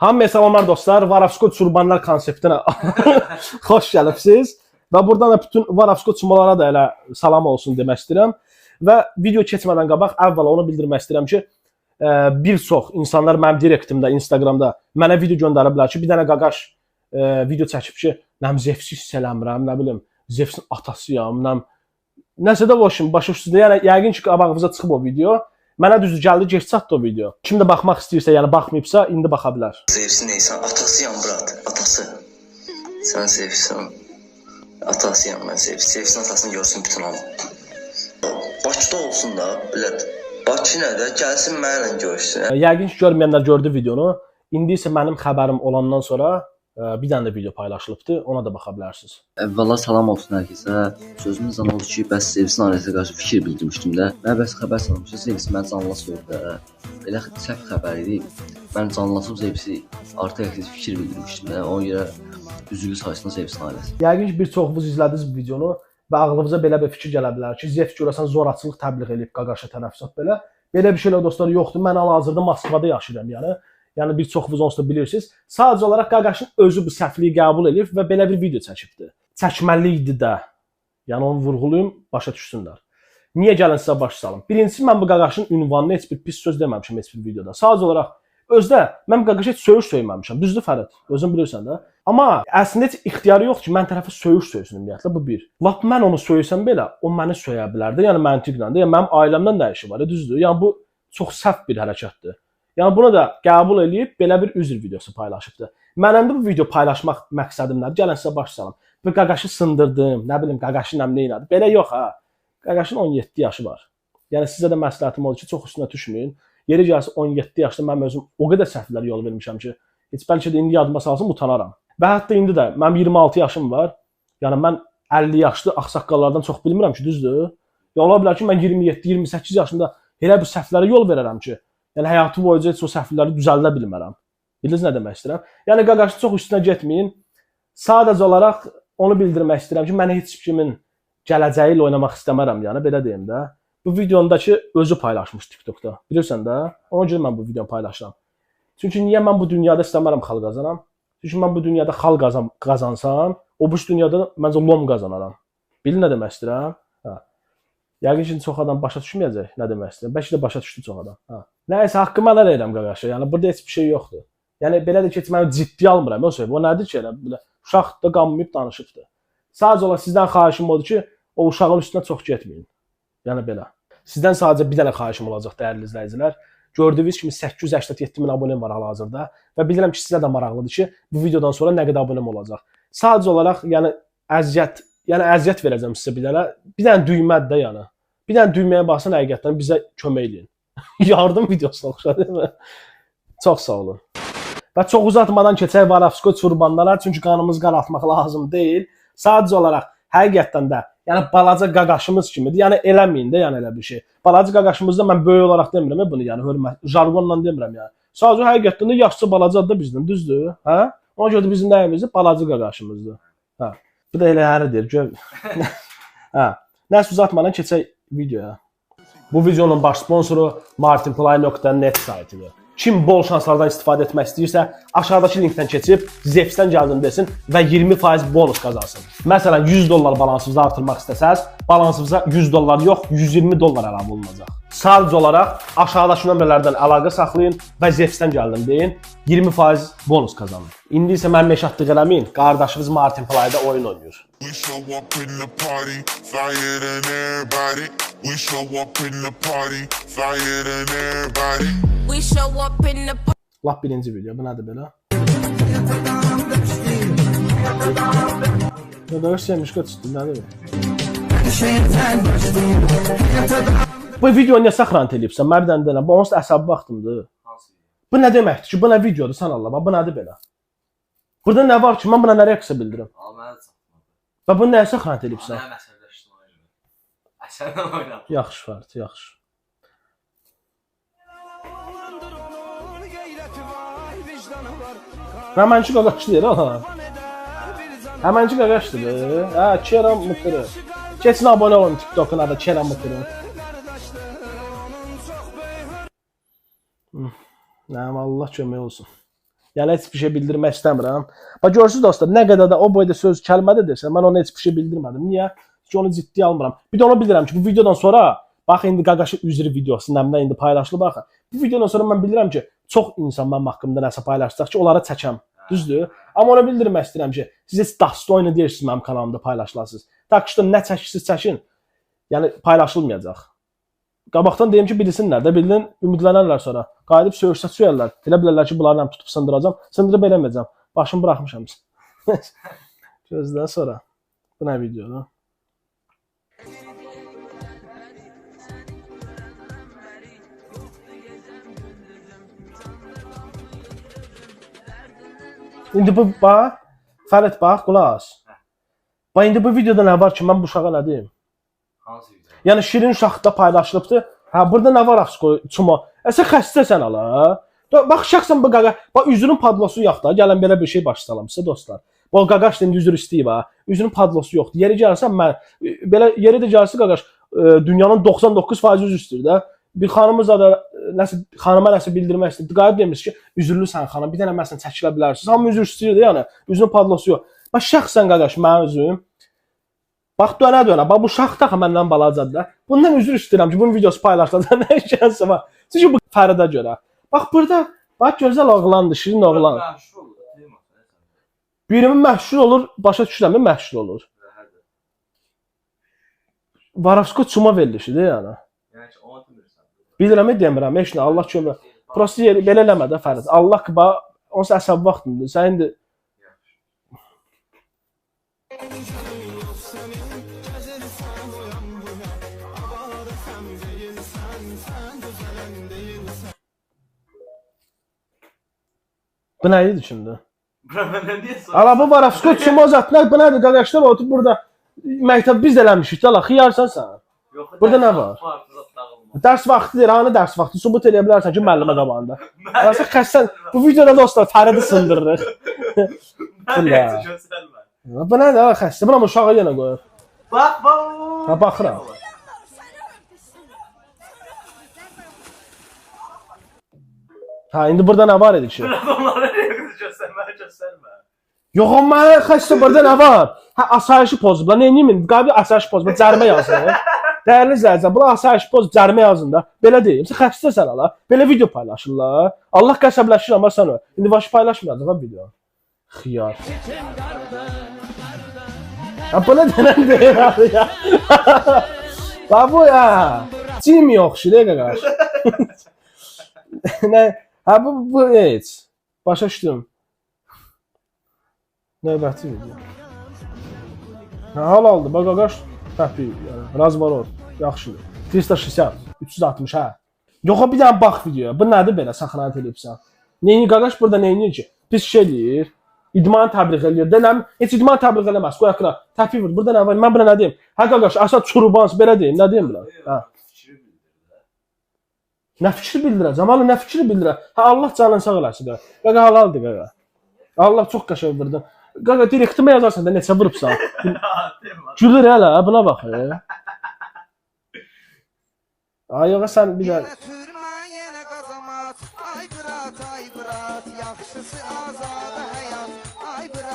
Hamıya salamlar dostlar. Varavsko Çurbanlar konseptinə xoş gəlibsiz. Və buradan da bütün Varavsko çumalara da elə salam olsun demək istəyirəm. Və video keçmədən qabaq əvvəla onu bildirmək istəyirəm ki, ə, bir çox insanlar mənim direktimdə, Instagramda mənə video göndərə bilər ki, bir dənə qaqaş ə, video çəkib ki, nəm Zevsi hiss eləmirəm, nə bilim, Zevsin atasıyam, nəm nəsə də başım başa düşdü. Yəni yəqin ki, qabağınıza çıxıb o video. Mənə düzdür gəldi, geç çatdı o video. Kim də baxmaq istəyirsə, yəni baxmayıbsa, indi baxa bilər. Zevsin neysən? Atasıyam brat. Atası. Sən Zevsin. Atasıyam mən Zevs. Zevsin atasını görsün bütün hamı. Bakıda olsun da, bilət. Bakı nədə? Gəlsin mənlə görsün. Yəqin ki, görməyənlər gördü videonu. İndi isə mənim xəbərim olandan sonra bir dənə də video paylaşılıbdı. Ona da baxa bilərsiniz. Əvvəla salam olsun hər kəsə. Sözümüz zamanı oldu ki, bəs Sevsin ailəsinə qarşı fikir bildirmişdim də. Mən bəs xəbər salmışam ki, Sevsin məni canla söydü. Belə səhv xəbər idi. Mən canlasıb Sevsi artıq əksiz fikir bildirmişdim də. Ona görə üzülü sayısında Sevsin ailəsi. Yəqin ki, bir çoxunuz izlədiniz bu videonu və ağlınıza belə bir fikir gələ bilər ki, Zef görəsən zorakılıq təbliğ edib qaqaşa tərəfsat belə. Belə bir şeylər dostlar yoxdur. Mən hal-hazırda Moskvada yaşayıram, yəni. Yəni bir çoxunuz onsuz da bilirsiniz. Sadəcə olaraq qaqaşın özü bu səhvliyi qəbul edib və belə bir video çəkibdi. Çəkməli idi də. Yəni onu vurğulayım, başa düşsünlər. Niyə gəlin sizə baş salım? Birincisi mən bu qaqaşın ünvanına heç bir pis söz deməmişəm heç bir videoda. Sadəcə olaraq özdə mən qaqaşa heç söyüş söyməmişəm. Düzdür Fərid? Özün bilirsən də. Amma əslində heç ixtiyarı yoxdur ki, mən tərəfə söyüş söysün ümumiyyətlə bu bir. Lap mən onu söysəm belə, o məni söyə bilər də. Yəni məntiqlə də. Yəni mənim ailəmdən nə işi var? Düzdür? Yəni bu çox səhv bir hərəkətdir. Yəni bunu da qəbul eləyib belə bir üzr videosu paylaşıbdı. Mənim də bu video paylaşmaq məqsədim nədir? Gəlin sizə baş salım. Bu qaqaşı sındırdım, nə bilim qaqaşı nə nə elədi. Belə yox ha. Qaqaşın 17 yaşı var. Yəni sizə də məsləhətim odur ki, çox üstünə düşməyin. Yeri gəlsə 17 yaşda mən özüm o qədər səhvlər yol vermişəm ki, heç bəlkə də indi yadıma salsam utanaram. Və hətta indi də mənim 26 yaşım var. Yəni mən 50 yaşlı ağsaqqallardan çox bilmirəm ki, düzdür? Ya ola bilər ki, mən 27-28 yaşımda elə bir səhvlərə yol verərəm ki, yəni həyatım boyunca heç o səhvləri düzəldə bilmərəm. Bildiniz nə demək istəyirəm? Yəni qaqaşı çox üstünə getməyin. Sadəcə olaraq onu bildirmək istəyirəm ki, mən heç kimin gələcəyi ilə oynamaq istəmərəm, yəni belə deyim də. Bu videondakı özü paylaşmış TikTokda. Bilirsən də? Ona görə mən bu videonu paylaşıram. Çünki niyə mən bu dünyada istəmərəm xalq qazanam? Çünki mən bu dünyada xalq qazan qazansam, o bu dünyada məncə lom qazanaram. Bilin nə demək istəyirəm? Yəqin ki, çox adam başa düşməyəcək nə demək istəyirəm. Bəlkə də başa düşdü çox adam. Hə. Nəysə haqqımı helal edirəm qaqaşı. Yəni burada heç bir şey yoxdur. Yəni belə də mən ciddi almıram. O söhbət. O nədir ki, elə belə uşaq da qanmayıb danışıbdı. Sadəcə olaraq sizdən xahişim odur ki, o uşağın üstünə çox getməyin. Yəni belə. Sizdən sadəcə bir dənə xahişim olacaq dəyərli izləyicilər. Gördüyünüz kimi 887 min abonem var hal-hazırda və bilirəm ki, sizə də maraqlıdır ki, bu videodan sonra nə qədər abonem olacaq. Sadəcə olaraq yəni əziyyət, yəni əziyyət verəcəm sizə bir dənə. Bir dənə düymədir də yəni. Bir dənə düyməyə basın həqiqətən bizə kömək eləyin. Yardım videosuna oxşar deyilmi? Çox sağ olun. Və çox uzatmadan keçək Varavsko çurbanlara, çünki qanımız qaraltmaq lazım deyil. Sadəcə olaraq həqiqətən də, yəni balaca qaqaşımız kimidir. Yəni eləməyin də, yəni elə bir şey. Balaca qaqaşımızda mən böyük olaraq demirəm bunu, yəni hörmət, jargonla demirəm yəni. Sadəcə həqiqətən də yaşlı balacadır da bizdən, düzdür? Hə? Ona görə də bizim nəyimizdir? Balaca qaqaşımızdır. Hə. Bu da elə həridir. Gör. hə. Nəsə uzatmadan keçək videoya. Bu videonun baş sponsoru martinplay.net saytıdır. Kim bol şanslardan istifadə etmək istəyirsə, aşağıdakı linkdən keçib Zepsdən gəldim desin və 20% bonus qazansın. Məsələn, 100 dollar balansınızı artırmaq istəsəz, balansınıza 100 dollar yox, 120 dollar əlavə olunacaq. Sadəcə olaraq aşağıdakı nömrələrdən əlaqə saxlayın və Zepsdən gəldim deyin, 20% bonus qazanın. İndi isə mənim eşatdıq eləməyin, qardaşınız Martin Playda oyun oynayır. We show up in the party, flyer than everybody. We show up in the party, flyer than everybody. We show up in the Lap birinci video. Bu nədir belə? Ya da sevmiş qaçdı, nədir? Bu video niyə saxrant eləyibsən? Mən bir dənə deyirəm, bu onsuz da əsəbi vaxtımdır. Bu nə deməkdir ki, bu nə videodur sən Allah, bax, bu nədir belə? Burada nə var ki, mən buna nə reaksiya bildirim? Və bunu nəyə saxrant eləyibsən? Əsərdən oynadım. Yaxşı Fərid, yaxşı. Həmənçi qaqaşdı yerə ha. Həmənçi qaqaşdı. Hə, Kerem Mıtırı. Keçin abunə olun TikTokuna da Kerem Mıtırı. Nəyəm Allah kömək olsun. Yəni heç bir şey bildirmək istəmirəm. Bax görürsüz dostlar, nə qədər də o boyda söz kəlmə də desə, mən ona heç bir şey bildirmədim. Niyə? Çünki onu ciddi almıram. Bir də onu bilirəm ki, bu videodan sonra bax indi Qaqaşı üzrü videosu nəmdə indi paylaşılıb baxın. Bu videodan sonra mən bilirəm ki, çox insan mənim haqqımda nəsə paylaşacaq ki, onları çəkəm. Düzdür? Amma ona bildirmək istəyirəm ki, siz heç dastoyunu deyirsiniz mənim kanalımda paylaşılasınız. Tak ki, nə çəkirsiniz çəkin. Yəni paylaşılmayacaq. Qabaqdan deyim ki, bilsinlər də, bilin, ümidlənərlər sonra. Qayıdıb söyüşsə söyərlər. Elə bilərlər ki, bunları mən tutub sındıracam. Sındırıb eləməyəcəm. Başımı buraxmışam. Gözdən sonra. Bu nə videodur? İndi bu bax, Fərid bax, qulaq as. Bax indi bu videoda nə var ki, mən bu uşağa nə deyim? Hansı video? Yəni şirin uşaqda paylaşılıbdı. Hə, burada nə var axı çuma? Əsə xəstəsən ala. Bax şəxsən bu qaqa, bax üzünün padlosu yox da. Gələn belə bir şey baş salamsa dostlar. Bu qaqaş da indi üzür istəyib ha. Üzünün padlosu yoxdur. Yeri gəlsən mən belə yeri də gəlsə qaqaş dünyanın 99% üzü istəyir də. Bir xanımız da e, nəsə xanıma nəsə bildirmək istəyir. Qayıb demiş ki, üzürlüsən xanım, bir dənə məsələn çəkilə bilərsiniz. Hamı üzür istəyir də yəni. Üzünün padlosu yox. Bax şəxsən qaqaş mənim üzüm Bax dönə dönə. Bax bu şax da məndən balacadır da. Bundan üzr istəyirəm ki, bunun videosu paylaşılacaq. Nə işənsə var. Çünki bu Fəridə görə. Bax burada bax gözəl oğlandır, şirin oğlan. Birinin məşhur olur, başa düşürəm, məşhur olur. Varavsko çuma verilişidir yəni. Yəni ki. Bilirəm, demirəm, heç nə, Allah kömür. Prosta yeri belə eləmə də Fərid. Allah bax, onsuz əsəb vaxtındır. Sən indi Bu nə idi şimdi? Ala bu Varavsko çuma uzatmaq bu nədir? Qardaşlar oturub burada məktəb biz də eləmişik. Ala xiyarsan sən. Burada nə var? Dərs vaxtıdır, hani dərs vaxtı sübut edə bilərsən ki, müəllimə qabağında. Arası xəstən. Bu videoda dostlar Fəridi sındırırıq. Göstərmə. Bu nədir? ha, Xəstə. Buna uşağı yenə qoyur. Bax, bax. Ha, baxıram. Ha, indi burada nə var idi ki? Niyə göstərmə, göstərmə. Yox, amma xəstə burada nə var? Hə, asayişi pozublar. Nə edeyim? Qabi asayişi pozublar, cərimə yazın. Dəyərli izləyicilər, buna asayişi poz cərimə yazın da. Belə deyim, sən xəstəsən ala. Belə video paylaşırlar. Allah qəsəbləşir amma sən. İndi başı paylaşmayacaq ha video. Xiyar. Ha bu nə denən deyir abi ya. Bax bu ya. Cim yoxşu də qaqaş. nə? Ha bu bu heç. Başa düşdüm. Növbəti video. Hə, hal aldı. Bax qaqaş təpi. Yəni, razvar ol. Yaxşıdır. 360, 360 hə. Yox, bir dənə bax videoya. Bu nədir belə saxlanat eləyibsən? Neyini qaqaş burada neyini ki? Pis şey eləyir. İdman təbliğ eləyir. Denəm, heç idman təbliğ eləməz. Qoy əqra. Təpi vur. Burada nə var? Mən buna nə deyim? Hə qaqaş, asad çurbans belə deyim. Nə deyim buna? Hə. Nə fikir bildirəcəm? Hala nə fikir bildirə? Hə Allah canını sağ eləsin. Qaqa halaldır qaqa. Allah çox qəşəng vurdu. Qaqa direktimə yazarsan da neçə vurubsan. Gülür hələ, buna bax. Ay yox sən bir də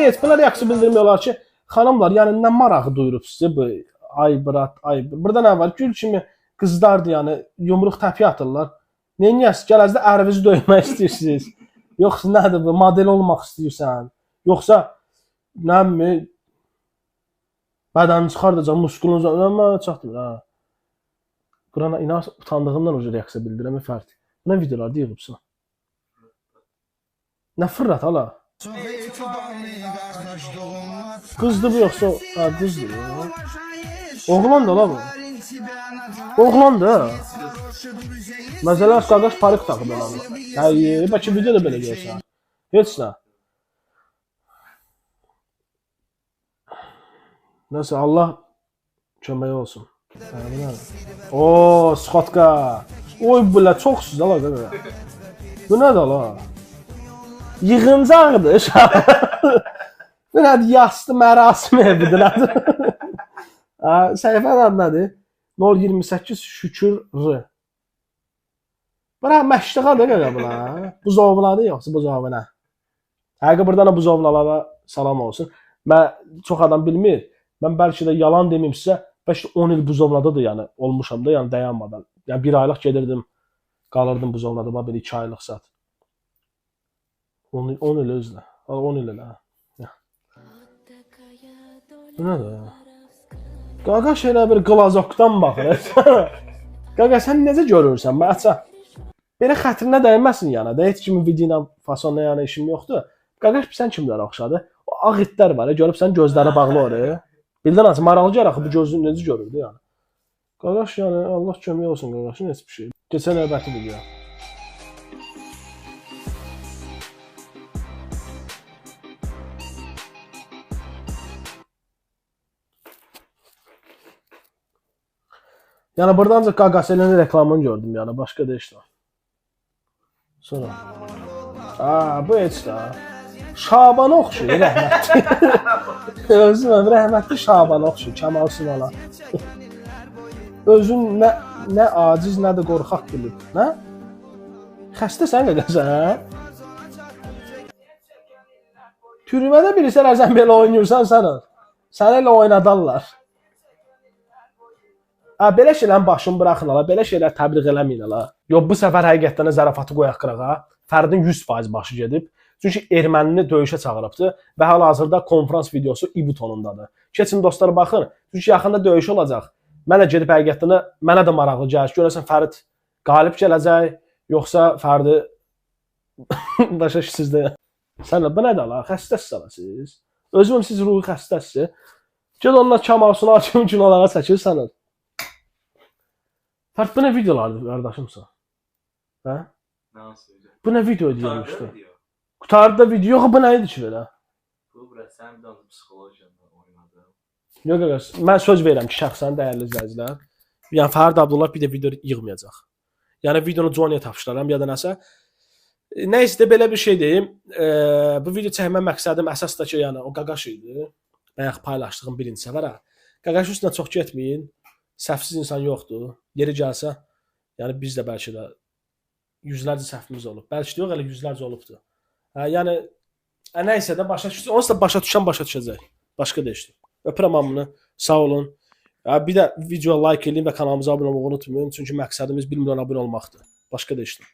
heç bunlar yaxşı bildirmək olar ki, xanımlar, yəni nə marağı duyurub sizə bu ay brat, ay. Burada nə var? Gül kimi qızlardır, yəni yumruq təpi atırlar. Neyniyəs? Gələcəkdə ərvizi döymək istəyirsiniz. Yoxsa nədir bu? Model olmaq istəyirsən? Yoxsa nə mi? Bədəni çıxardacaq, muskulunu amma çatmır ha. Qurana inan utandığımdan o reaksiya bildirəm fərq. Buna videolar yığıbsan. Nə fırlat hala? Qızdı bu yoxsa ha qızdı. Oğlan da la bu. Oğlan da. Məsələn, qardaş parik taxıb ona. Hə, bəlkə video da belə görsən. Heç nə. Nəsə Allah kömək olsun. Bu nədir? Oo, skotka. Oy belə çoxsuz ala qaqa. Bu nədir ala? Yığıncaqdır uşaq. Bu nədir? Yastı mərasim evidir nədir? Səhifənin adı nədir? 028 Şükür R. Bura məşdiqadır qaqa bula. Buzovladır yoxsa buzovuna? Həqiqi buradan da buzovnalara salam olsun. Mən çox adam bilmir. Mən bəlkə də yalan deməyim sizə, bəlkə də 10 il buzovnada da yəni olmuşam da, yəni dayanmadan. Yəni bir aylıq gedirdim, qalırdım buzovnada, bax belə 2 aylıq saat. 10 il, 10 il özlə. 10 il elə. Bu nədir? Qaqaş elə bir qlazokdan baxır. Qaqa sən necə görürsən? Mən aça. Belə xətrinə dəyməsin yəni. Da heç kimin vidina fasonla yəni işim yoxdur. Qaqaş sən kimlərə oxşadı? O ağ itlər var, görübsən gözləri bağlı oraya. Bildin açı maraqlı gəlir axı bu gözün necə görürdü yəni. Qaqaş yəni Allah kömək olsun qaqaşın heç bir şey. Keçən növbəti video. Yəni burdan ancaq Qaqaselin reklamını gördüm yəni başqa da heç. Sonra. Aa, bu heç də. Şabana oxşuyur rəhmətli. Özüm rəhmətli Şabana oxşuyur Kamal Sunala. Özün nə nə aciz, nə də qorxaq bilib, nə? Xəstəsən qaqasən, hə? Türmədə bilirsən sən belə oynayırsan sən. Səni elə oynadarlar. Ha belə şeylərin başını buraxın ala, belə şeylər təbliğ eləməyin ala. Yox, bu səfər həqiqətən zarafatı qoyaq qırağa. Fərdin 100% başı gedib. Çünki ermənini döyüşə çağırıbdı və hal-hazırda konfrans videosu İBU tonundadır. Keçin dostlar baxın. Çünki yaxında döyüş olacaq. Mən də gedib həqiqətən mənə də maraqlı gəlir. Görəsən Fərid qalib gələcək, yoxsa Fərdi başa sizdə. Sən bu nədir la? Xəstəsiz siz. Özüm siz ruhi xəstəsiz. Gəl onlar Kamal Sunal kimi kinolara çəkirsən. Fərt bu nə videolardır qardaşımsan? Hə? Nasıl? Bu nə video deyirmişdi? Qurtardı video. Yox bu nə idi ki belə? Bu bura sən bir dənə psixologiyanla oynadın. Yox qardaş, mən söz verirəm ki, şəxsən dəyərli izləyicilər, yəni Fərid Abdullah bir də video yığmayacaq. Yəni videonu Johnny-yə tapşıraram ya da nəsə. Nə isə belə bir şey deyim. E, bu video çəkmə məqsədim əsas da ki, yəni o qaqaş idi. Bayaq paylaşdığım birinci səfərə. Qaqaş üstünə çox getməyin. Səhvsiz insan yoxdur. Yeri gəlsə, yəni biz də bəlkə də yüzlərcə səhvimiz olub. Bəlkə də yox, elə yüzlərcə olubdu. Yəni nə isə də başa düşsə, onsuz da başa düşən başa düşəcək. Başqa da işdir. Öpürəm hamını. Sağ olun. Bir də videoya like eləyin və kanalımıza abunə olmağı unutmayın. Çünki məqsədimiz 1 milyon abunə olmaqdır. Başqa da işdir.